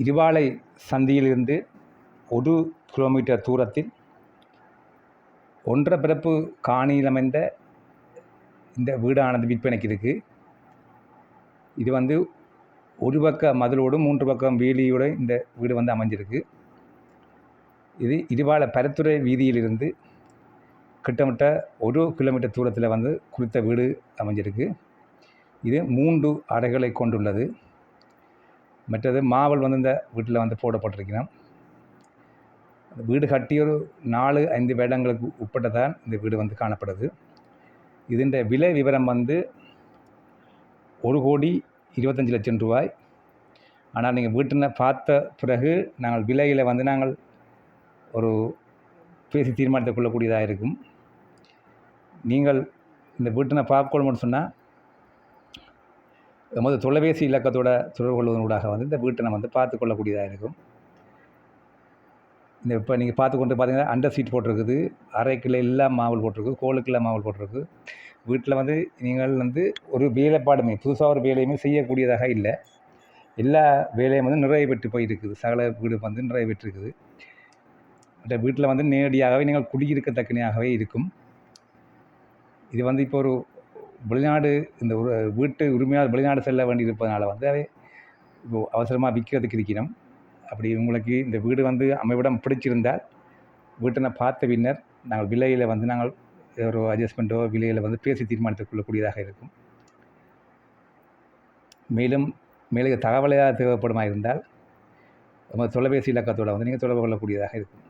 இருவாலை சந்தியிலிருந்து ஒரு கிலோமீட்டர் தூரத்தில் ஒன்றரை பிறப்பு காணியில் அமைந்த இந்த வீடானது விற்பனைக்கு இருக்குது இது வந்து ஒரு பக்க மதிலோடும் மூன்று பக்கம் வேலியோடு இந்த வீடு வந்து அமைஞ்சிருக்கு. இது இருவாள பரத்துறை வீதியிலிருந்து கிட்டமிட்ட ஒரு கிலோமீட்டர் தூரத்தில் வந்து குறித்த வீடு அமைஞ்சிருக்கு. இது மூன்று அறைகளை கொண்டுள்ளது. மற்றது மாவல் வந்து இந்த வீட்டில் வந்து போடப்பட்டிருக்கிறோம் வீடு கட்டி ஒரு நாலு ஐந்து வேடங்களுக்கு உட்பட்டு தான் இந்த வீடு வந்து காணப்படுது. இதன் விலை விவரம் வந்து ஒரு கோடி இருபத்தஞ்சி லட்சம் ரூபாய். ஆனால் நீங்கள் வீட்டின பார்த்த பிறகு நாங்கள் விலையில் வந்து நாங்கள் ஒரு பேசி தீர்மானத்தை கொள்ளக்கூடியதாக இருக்கும். நீங்கள் இந்த வீட்டினை பார்க்கணும்னு சொன்னால் நமது தொலைபேசி இலக்கத்தோட தொடர்பு கொள்வதனூடாக வந்து இந்த வீட்டை நம்ம வந்து பார்த்து கொள்ளக்கூடியதாக இருக்கும். இந்த இப்போ நீங்கள் பார்த்து கொண்டு பார்த்தீங்கன்னா அண்டர் சீட் போட்டிருக்குது. அரைக்கில் எல்லாம் மாவல் போட்டிருக்கு. கோலுக்கெல்லாம் மாவல் போட்டிருக்கு. வீட்டில் வந்து நீங்கள் வந்து ஒரு வேலைப்பாடுமே புதுசாக ஒரு வேலையுமே செய்யக்கூடியதாக இல்லை. எல்லா வேலையும் வந்து நிறைவேற்றி போயிருக்குது. சகல வீடு வந்து நிறைவேற்றிருக்குது. அந்த இந்த வீட்டில் வந்து நேரடியாகவே நீங்கள் குடியிருக்கத்தக்கனையாகவே இருக்கும். இது வந்து இப்போ ஒரு வெளிநாடு இந்த வீட்டு உரிமையாளர் வெளிநாடு செல்ல வேண்டி இருப்பதனால வந்து அதை இப்போ அவசரமாக விற்கிறதுக்கு இருக்கணும் அப்படி உங்களுக்கு இந்த வீடு வந்து அமைவிடம் பிடிச்சிருந்தால் வீட்டினை பார்த்த பின்னர் நாங்கள் விலையில் வந்து நாங்கள் ஒரு அட்ஜஸ்ட்மெண்ட்டோ விலையில் வந்து பேசி தீர்மானித்துக் கொள்ளக்கூடியதாக இருக்கும். மேலும் மேலே தகவலாக தேவைப்படுமா இருந்தால் நம்ம தொலைபேசி இலக்கத்தோடு வந்து நீங்கள் தொடர்பு கொள்ளக்கூடியதாக இருக்கும்.